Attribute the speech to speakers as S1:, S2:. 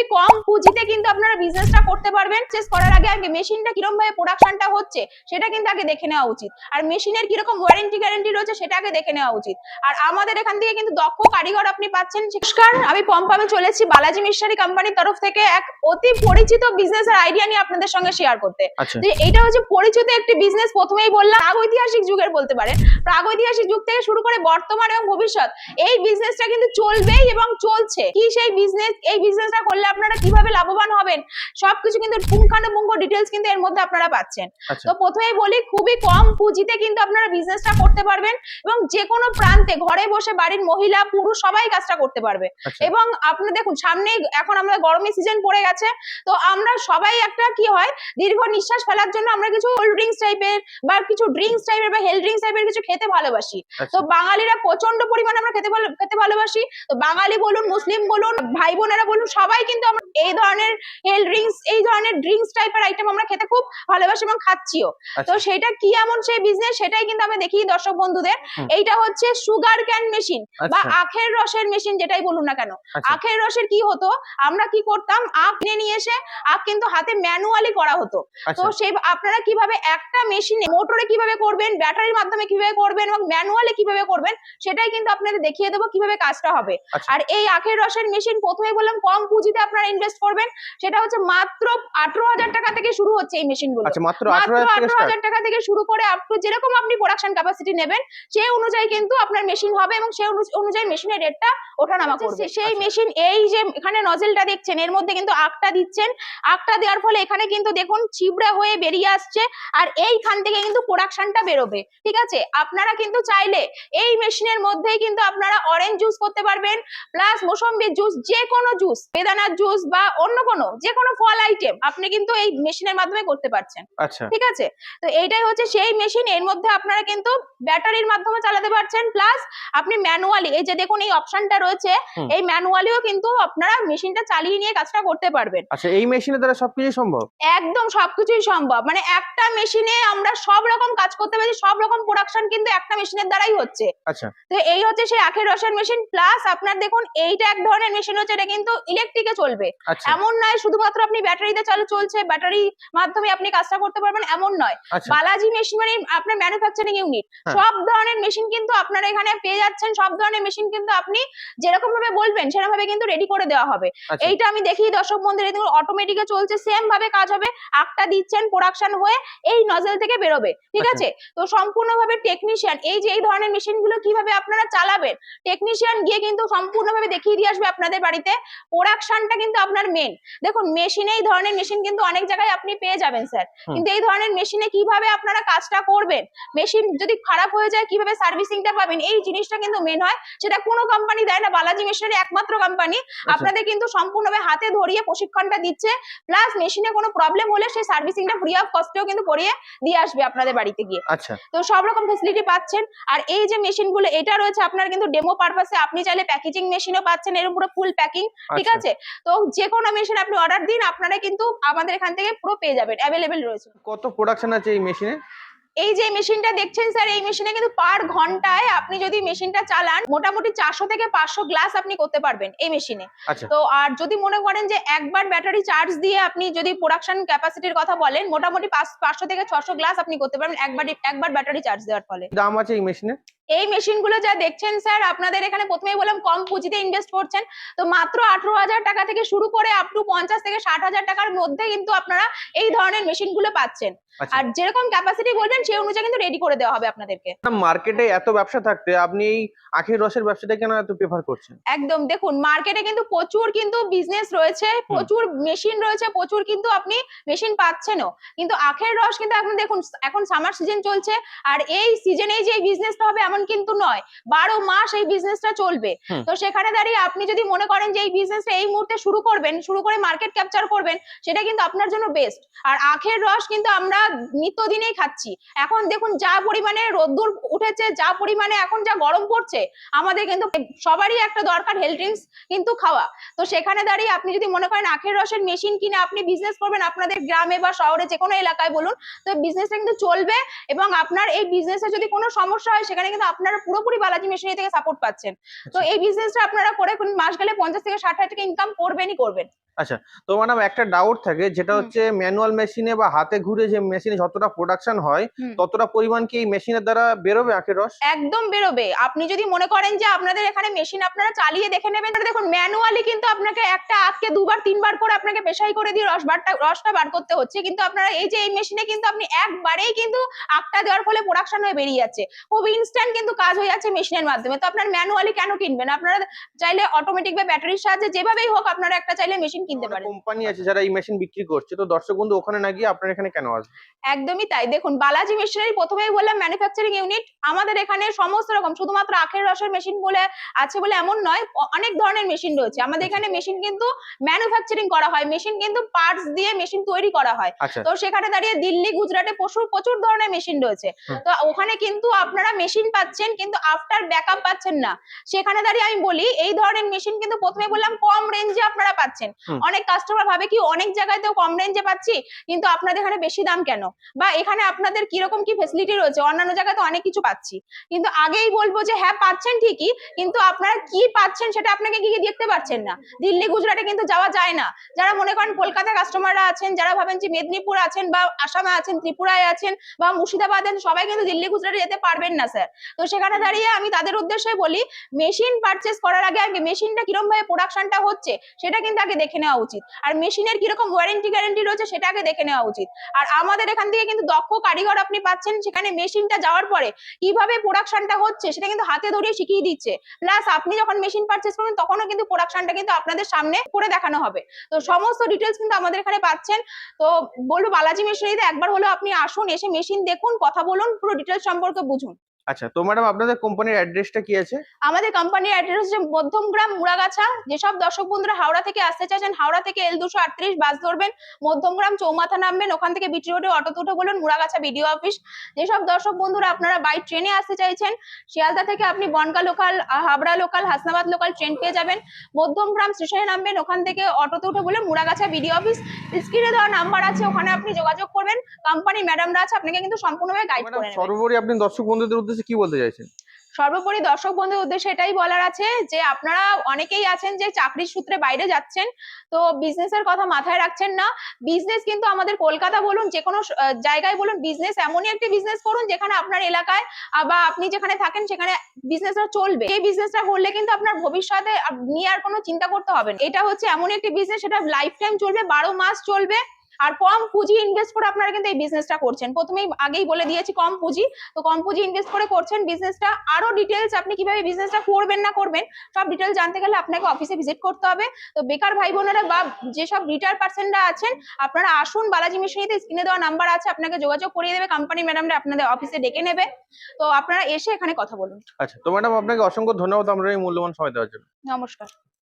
S1: খুবই কম পুঁজিতে কিন্তু আপনারা বিজনেসটা করতে পারবেন। চেস করার আগে আগে মেশিনটা কীরকম ভাবে প্রোডাকশনটা হচ্ছে সেটা কিন্তু আগে দেখে নেওয়া উচিত। আর মেশিনের কীরকম ওয়ারেন্টি গ্যারেন্টি রয়েছে সেটা আগে দেখে নেওয়া উচিত। আর আমাদের এখান থেকে কিন্তু দক্ষ কারিগর আপনি পাচ্ছেন। নমস্কার আমি পম্পামে চলেছি বালাজি মিশনারি কোম্পানির তরফ থেকে এক অতি পরিচিত বিজনেসের আইডিয়া নিয়ে আপনাদের সঙ্গে শেয়ার করতে।
S2: আচ্ছা।
S1: যে এটা হচ্ছে পরিচিত একটি বিজনেস প্রথমেই বললাম প্রাগৈতিহাসিক যুগের বলতে পারেন। প্রাগৈতিহাসিক যুগ থেকে শুরু করে বর্তমান এবং ভবিষ্যৎ এই বিজনেসটা কিন্তু চলবেই এবং চলছে। কি সেই বিজনেস এই বিজনেসটা করলে আপনারা কীভাবে লাভবান হবেন সবকিছু কিন্তু পুঙ্খানুপুঙ্খ ডিটেলস কিন্তু এর মধ্যে আপনারা পাচ্ছেন।
S2: আচ্ছা।
S1: তো প্রথমেই বলি খুবই কম পুঁজিতে কিন্তু আপনারা বিজনেসটা করতে পারবেন এবং যে কোনো প্রান্তে ঘরে বসে বাড়ির মহিলা পুরুষ সবাই কাজটা করতে পারবে।
S2: আচ্ছা।
S1: এবং আপনি দেখুন সামনেই এখন আমাদের গরমের সিজন পড়ে গেছে তো আমরা সবাই একটা কি হয় দীর্ঘ নিঃশ্বাস ফেলার জন্য আমরা কিছু কোল্ড ড্রিঙ্কস টাইপের বা কিছু ড্রিঙ্কস টাইপের বা হেলথ ড্রিঙ্কস টাইপের কিছু খেতে ভালোবাসি। তো
S2: আচ্ছা
S1: বাঙালিরা প্রচণ্ড পরিমাণে আমরা খেতে ভালো খেতে ভালোবাসি। তো বাঙালি বলুন মুসলিম বলুন ভাই বোনেরা বলুন সবাই কিন্তু আমরা এই ধরনের হেলথ ড্রিঙ্কস এই ধরনের ড্রিঙ্কস টাইপের আইটেম আমরা খেতে খুব ভালোবাসি এবং খাচ্ছিও। তো
S2: আচ্ছা
S1: সেটা কি এমন সেই বিজনেস সেটাই কিন্তু আমি দেখি দর্শক বন্ধুদের। এইটা হচ্ছে সুগার ক্যান মেশিন বা
S2: আচ্ছা।
S1: আখের রসের মেশিন যেটাই বলুন না কেন।
S2: আচ্ছা।
S1: আখের রসের কি হতো? আমরা কি করতাম? আখ নিয়ে নিয়ে এসে আখ কিন্তু হাতে ম্যানুয়ালি করা হতো। তো সেই আপনারা কীভাবে একটা মেশিনে মোটরে কীভাবে করবেন ব্যাটারির মাধ্যমে কীভাবে করবেন এবং ম্যানুয়ালি কীভাবে করবেন সেটাই কিন্তু আপনাদের দেখিয়ে দেবো কীভাবে কাজটা হবে। আর এই আখের রসের মেশিন প্রথমে বললাম কম পুঁজিতে আপনারা ইনভেস্ট করবেন সেটা হচ্ছে মাত্র আঠারো হাজার টাকা থেকে শুরু হচ্ছে এই মেশিনগুলো
S2: আচ্ছা মাত্র আঠারো হাজার
S1: টাকা থেকে শুরু করে আপ টু যেরকম আপনি প্রোডাকশন ক্যাপাসিটি নেবেন সেই অনুযায়ী কিন্তু আপনার মেশিন হবে এবং সেই অনুযায়ী মেশিনের রেটটা ওঠানামা করবে। সেই
S2: আচ্ছা।
S1: মেশিন এই যে এখানে নজেলটা দেখছেন এর মধ্যে কিন্তু আগটা দিচ্ছেন। আগটা দেওয়ার ফলে এখানে কিন্তু দেখুন চিবড়া হয়ে বেরিয়ে আসছে আর এইখান থেকে কিন্তু প্রোডাকশনটা বেরোবে। ঠিক আছে? আপনারা কিন্তু চাইলে এই মেশিনের মধ্যেই কিন্তু আপনারা অরেঞ্জ জুস করতে পারবেন প্লাস মোসম্বির জুস যে কোনো জুস বেদানার জুস বা অন্য কোনো যে কোনো ফল আইটেম আপনি কিন্তু এই মেশিনের মাধ্যমে করতে পারছেন।
S2: আচ্ছা।
S1: ঠিক আছে? তো এইটাই হচ্ছে সেই মেশিন এর মধ্যে আপনারা কিন্তু ব্যাটারির মাধ্যমে চালাতে পারছেন প্লাস আপনি ম্যানুয়ালি এই যে দেখুন এই অপশনটা রয়েছে এই ম্যানুয়ালিও কিন্তু আপনারা মেশিনটা চালিয়ে নিয়ে কাজটা করতে পারবেন।
S2: আচ্ছা এই মেশিনের দ্বারা সবকিছু সম্ভব?
S1: একদম সবকিছুই সম্ভব। মানে একটা মেশিনে আমরা সব রকম কাজ করতে পারি সব রকম প্রোডাকশন কিন্তু একটা মেশিনের দ্বারাই হচ্ছে।
S2: আচ্ছা।
S1: তো এই হচ্ছে সেই আখের রসের মেশিন প্লাস আপনার দেখুন এইটা এক ধরনের মেশিন হচ্ছে এটা কিন্তু ইলেকট্রিকে চলবে।
S2: আচ্ছা।
S1: এমন নয় শুধুমাত্র আপনি ব্যাটারিতে চালু চলছে ব্যাটারি মাধ্যমে আপনি কাজটা করতে পারবেন এমন নয়।
S2: আচ্ছা।
S1: বালাজি মেশিন মানে আপনার ম্যানুফ্যাকচারিং ইউনিট। সব ধরনের মেশিন কিন্তু আপনারা এখানে পেয়ে যাচ্ছেন সব ধরনের মেশিন কিন্তু আপনি যেরকম ভাবে বলবেন সেরকম ভাবে কিন্তু রেডি করে দেওয়া হবে।
S2: আচ্ছা।
S1: এইটা আমি দেখি দর্শক বন্ধুরা দেখুন অটোমেটিকে চলছে সেম ভাবে কাজ হবে আটটা দিচ্ছেন প্রোডাকশন হয়ে এই নজেল থেকে বেরোবে ঠিক। আছে? তো সম্পূর্ণভাবে টেকনিশিয়ান এই যে এই ধরনের মেশিনগুলো কীভাবে আপনারা চালাবেন টেকনিশিয়ান গিয়ে কিন্তু সম্পূর্ণভাবে দেখিয়ে দিয়ে আসবে আপনাদের বাড়িতে। প্রোডাকশনটা কিন্তু আপনার মেন দেখুন মেশিনে এই ধরনের মেশিন কিন্তু অনেক জায়গায় আপনি পেয়ে যাবেন স্যার কিন্তু এই ধরনের মেশিনে কীভাবে আপনারা কাজটা করবেন? মেশিন যদি খারাপ হয়ে যায় কীভাবে সার্ভিসিংটা পাবেন? এই জিনিসটা কিন্তু মেন হয়। সেটা কোনো কোম্পানি দেয় না। বালাজি মেশিনারি একমাত্র কোম্পানি
S2: আচ্ছা।
S1: আপনাদের কিন্তু সম্পূর্ণভাবে হাতে ধরিয়ে প্রশিক্ষণটা দিচ্ছে। প্লাস মেশিনে কোনো প্রবলেম হলে সেই সার্ভিসিংটা ফ্রি অফ কস্টেও কিন্তু করিয়ে দিয়ে আসবে আপনাদের বাড়িতে গিয়ে।
S2: আচ্ছা।
S1: তো সব রকম ফেসিলিটি পাচ্ছেন। আর এই যে মেশিনগুলো এটা রয়েছে আপনার কিন্তু ডেমো পারপাসে আপনি চাইলে প্যাকেজিং মেশিনও পাচ্ছেন। এর পুরো ফুল প্যাকিং ঠিক
S2: আচ্ছা।
S1: আছে? তো যে কোনো মেশিন আপনি অর্ডার দিন আপনারা কিন্তু আমাদের এখান থেকে পুরো পেয়ে যাবেন অ্যাভেলেবেল রয়েছে।
S2: কত প্রোডাকশন আছে এই মেশিনে
S1: এই যে মেশিনটা দেখছেন স্যার এই মেশিনে কিন্তু পার ঘন্টায় আপনি যদি মেশিনটা চালান মোটামুটি চারশো থেকে পাঁচশো গ্লাস আপনি করতে পারবেন এই মেশিনে
S2: আচ্ছা।
S1: তো আর যদি মনে করেন যে একবার ব্যাটারি চার্জ দিয়ে আপনি যদি প্রোডাকশন ক্যাপাসিটির কথা বলেন মোটামুটি পাঁচ- পাঁচশো থেকে ছশো গ্লাস আপনি করতে পারবেন একবার একবার ব্যাটারি চার্জ দেওয়ার ফলে।
S2: দাম আছে এই মেশিনে
S1: এই মেশিনগুলো যা দেখছেন স্যার আপনাদের এখানে প্রথমেই বললাম কম পুঁজিতে ইনভেস্ট করছেন। তো মাত্র আঠারো হাজার টাকা থেকে শুরু করে আপ টু পঞ্চাশ থেকে ষাট হাজার টাকার মধ্যে কিন্তু আপনারা এই ধরনের মেশিনগুলো পাচ্ছেন।
S2: আচ্ছা।
S1: আর যেরকম ক্যাপাসিটি বলবেন সেই অনুযায়ী কিন্তু রেডি করে দেওয়া হবে আপনাদেরকে।
S2: মার্কেটে এত ব্যবসা থাকতে আপনি এই আখের রসের ব্যবসাটা কেন এত প্রেফার করছেন?
S1: একদম দেখুন মার্কেটে কিন্তু প্রচুর কিন্তু বিজনেস রয়েছে প্রচুর মেশিন রয়েছে প্রচুর কিন্তু আপনি মেশিন পাচ্ছেনও। কিন্তু আখের রস কিন্তু এখন দেখুন এখন সামার সিজন চলছে আর এই সিজনেই যে বিজনেসটা হবে এমন কিন্তু নয় বারো মাস এই বিজনেসটা চলবে। তো সেখানে দাঁড়িয়ে আপনি যদি মনে করেন যে এই বিজনেসটা এই মুহূর্তে শুরু করবেন শুরু করে মার্কেট ক্যাপচার করবেন সেটা কিন্তু আপনার জন্য বেস্ট আর আখের রস কিন্তু আমরা নিত্যদিনেই খাচ্ছি। এখন দেখুন যা পরিমাণে রোদ্দুর উঠেছে যা পরিমাণে এখন যা গরম পড়ছে আমাদের কিন্তু সবারই একটা দরকার হেলথ ড্রিঙ্কস কিন্তু খাওয়া। তো সেখানে দাঁড়িয়ে আপনি যদি মনে করেন আখের রসের মেশিন কিনে আপনি বিজনেস করবেন আপনাদের গ্রামে বা শহরে যে কোনো এলাকায় বলুন তো বিজনেসটা কিন্তু চলবে এবং আপনার এই বিজনেসে যদি কোনো সমস্যা হয় সেখানে কিন্তু আপনারা পুরোপুরি বালাজি মেশিনারি থেকে সাপোর্ট পাচ্ছেন। তো এই বিজনেসটা আপনারা করে কোন মাস গেলে পঞ্চাশ থেকে ষাট হাজার টাকা ইনকাম করবেনই করবেন।
S2: আচ্ছা তো ম্যাডাম একটা ডাউট থাকে যেটা হচ্ছে ম্যানুয়াল মেশিনে বা হাতে ঘুরে যে মেশিনে যতটা প্রোডাকশন হয় ততটা পরিমাণ কি এই মেশিনের দ্বারা বেরোবে আখের রস?
S1: একদম বেরোবে। আপনি যদি মনে করেন যে আপনাদের এখানে মেশিন আপনারা চালিয়ে দেখে নেবেন তাহলে দেখুন ম্যানুয়ালি কিন্তু আপনাকে একটা আখকে দুবার তিনবার করে আপনাকে পেশাই করে দিয়ে রস বারটা রসটা বার করতে হচ্ছে। কিন্তু আপনারা এই যে এই মেশিনে কিন্তু আপনি একবারেই কিন্তু আখটা দেওয়ার ফলে প্রোডাকশন হয়ে বেরিয়ে যাচ্ছে। খুব ইনস্ট্যান্ট কিন্তু কাজ হয়ে যাচ্ছে মেশিনের মাধ্যমে। তো আপনার ম্যানুয়ালি কেন কিনবেন? আপনারা চাইলে অটোমেটিক বা ব্যাটারির সাহায্যে যেভাবেই হোক আপনারা একটা চাইলে মেশিন কিনতে পারেন।
S2: কোম্পানি আছে যারা এই মেশিন বিক্রি করছে। তো দর্শক বন্ধু ওখানে না গিয়ে আপনার এখানে কেন আসবে?
S1: একদমই তাই। দেখুন বালাজি মেশিনারি প্রথমেই বললাম ম্যানুফ্যাকচারিং ইউনিট আমাদের এখানে সমস্ত রকম শুধুমাত্র আখের রসের মেশিন বলে আছে বলে এমন নয় অনেক ধরনের মেশিন রয়েছে। আমাদের এখানে মেশিন কিন্তু ম্যানুফ্যাকচারিং করা হয়। মেশিন কিন্তু পার্টস দিয়ে মেশিন তৈরি করা হয়।
S2: আচ্ছা।
S1: তো সেখানে দাঁড়িয়ে দিল্লি গুজরাটে প্রচুর প্রচুর ধরনের মেশিন রয়েছে। তো ওখানে কিন্তু আপনারা মেশিন পাচ্ছেন কিন্তু আফটার ব্যাকআপ পাচ্ছেন না। সেখানে দাঁড়িয়ে আমি বলি এই ধরনের মেশিন কিন্তু প্রথমে বললাম কম রেঞ্জে আপনারা পাচ্ছেন। অনেক কাস্টমার ভাবে কি অনেক জায়গায় তো কম রেঞ্জে পাচ্ছি কিন্তু আপনাদের এখানে বেশি দাম কেন? বা এখানে আপনাদের কীরকম কি ফেসিলিটি রয়েছে? অন্যান্য জায়গায় তো অনেক কিছু পাচ্ছি। কিন্তু আগেই বলব যে হ্যাঁ পাচ্ছেন ঠিকই কিন্তু আপনারা কি পাচ্ছেন সেটা আপনাকে কি দেখতে পাচ্ছেন না। দিল্লি গুজরাটে কিন্তু যাওয়া যায় না। যারা মনে করেন কলকাতা কাস্টমাররা আছেন যারা ভাবেন যে মেদিনীপুর আছেন বা আসামে আছেন ত্রিপুরায় আছেন বা মুর্শিদাবাদ আছেন সবাই কিন্তু দিল্লি গুজরাটে যেতে পারবেন না স্যার তো সেখানে দাঁড়িয়ে আমি তাদের উদ্দেশ্যে বলি মেশিন পারচেস করার আগে আগে মেশিনটা কীরকম ভাবে প্রোডাকশনটা হচ্ছে সেটা কিন্তু আগে দেখে নেওয়া উচিত। আর মেশিনের কীরকম ওয়ারেন্টি গ্যারেন্টি রয়েছে সেটা আগে দেখে নেওয়া উচিত। আর আমাদের এখান থেকে কিন্তু দক্ষ কারিগর আপনি পাচ্ছেন সেখানে মেশিনটা যাওয়ার পরে কীভাবে প্রোডাকশনটা হচ্ছে সেটা কিন্তু হাতে ধরিয়ে শিখিয়ে দিচ্ছে। প্লাস আপনি যখন মেশিন পারচেস করবেন তখনও কিন্তু প্রোডাকশনটা কিন্তু আপনাদের সামনে করে দেখানো হবে। তো সমস্ত ডিটেলস কিন্তু আমাদের এখানে পাচ্ছেন। তো বলব বালাজি মেশিনারিতে একবার হলো আপনি আসুন এসে মেশিন দেখুন কথা বলুন পুরো ডিটেলস সম্পর্কে বুঝুন।
S2: আচ্ছা তো ম্যাডাম আপনাদের কোম্পানির অ্যাড্রেসটা কি আছে?
S1: আমাদের কোম্পানির অ্যাড্রেস হচ্ছে মধ্যমগ্রাম মুড়াগাছা। যেসব দর্শক বন্ধুরা হাওড়া থেকে আসতে চাইছেন হাওড়া থেকে এল দুশো আটত্রিশ বাস ধরবেন মধ্যমগ্রাম চৌমাথা নামবেন ওখান থেকে বিটি রোডে অটো উঠে বলুন মুড়াগাছা বিডিও অফিস যেসব দর্শক বন্ধুরা আপনারা বাই ট্রেনে আসতে চাইছেন শিয়ালদা থেকে আপনি Bongaon local Habra local Hasnabad local train পেয়ে যাবেন। মধ্যমগ্রাম স্টেশনে নামবেন ওখান থেকে অটোতে উঠে বলুন মুড়াগাছা বিডিও অফিস স্ক্রিনে দেওয়া নাম্বার আছে ওখানে আপনি যোগাযোগ করবেন। কোম্পানি ম্যাডামরা আছে আপনাকে কিন্তু সম্পূর্ণভাবে গাইড করে
S2: সর্বোপরি আপনি দর্শক বন্ধুদের উদ্দেশ্যে কি বলতে চাইছেন?
S1: সর্বোপরি দর্শক বন্ধুর উদ্দেশ্যে এটাই বলার আছে যে, আপনারা অনেকেই আছেন যে চাকরির সূত্রে বাইরে যাচ্ছেন। তো বিজনেসের কথা মাথায় রাখছেন না। বিজনেস কিন্তু আমাদের কলকাতা বলুন যে কোনো জায়গায় বলুন বিজনেস এমনই একটি বিজনেস করুন, যেখানে আপনার এলাকায় বা আপনি যেখানে থাকেন, সেখানে বিজনেসটা চলবে। এই বিজনেসটা করলে কিন্তু আপনার ভবিষ্যতে নিয়ে আর কোনো চিন্তা করতে হবে না। এটা হচ্ছে এমন একটি বিজনেস সেটা লাইফ টাইম চলবে, বারো মাস চলবে। আর কম পুঁজি ইনভেস্ট করে আপনারা কিন্তু এই বিজনেসটা করছেন। প্রথমেই আগেই বলে দিয়েছি কম পুঁজি। তো কম পুঁজি ইনভেস্ট করে করছেন বিজনেসটা আরও ডিটেলস আপনি কীভাবে বিজনেসটা করবেন না করবেন সব ডিটেলস জানতে গেলে আপনাকে অফিসে ভিজিট করতে হবে। তো বেকার ভাই বোনেরা বা যেসব রিটায়ার পার্সনরা আছেন আপনারা আসুন বালাজি মেশিনিতে স্ক্রিনে দেওয়া নাম্বার আছে আপনাকে যোগাযোগ করিয়ে দেবে কোম্পানি ম্যাডামরা আপনাদের অফিসে ডেকে নেবে। তো আপনারা এসে এখানে কথা বলুন।
S2: আচ্ছা তো ম্যাডাম আপনাকে অসংখ্য ধন্যবাদ আমরা এই মূল্যবান সময় দেওয়ার জন্য।
S1: নমস্কার।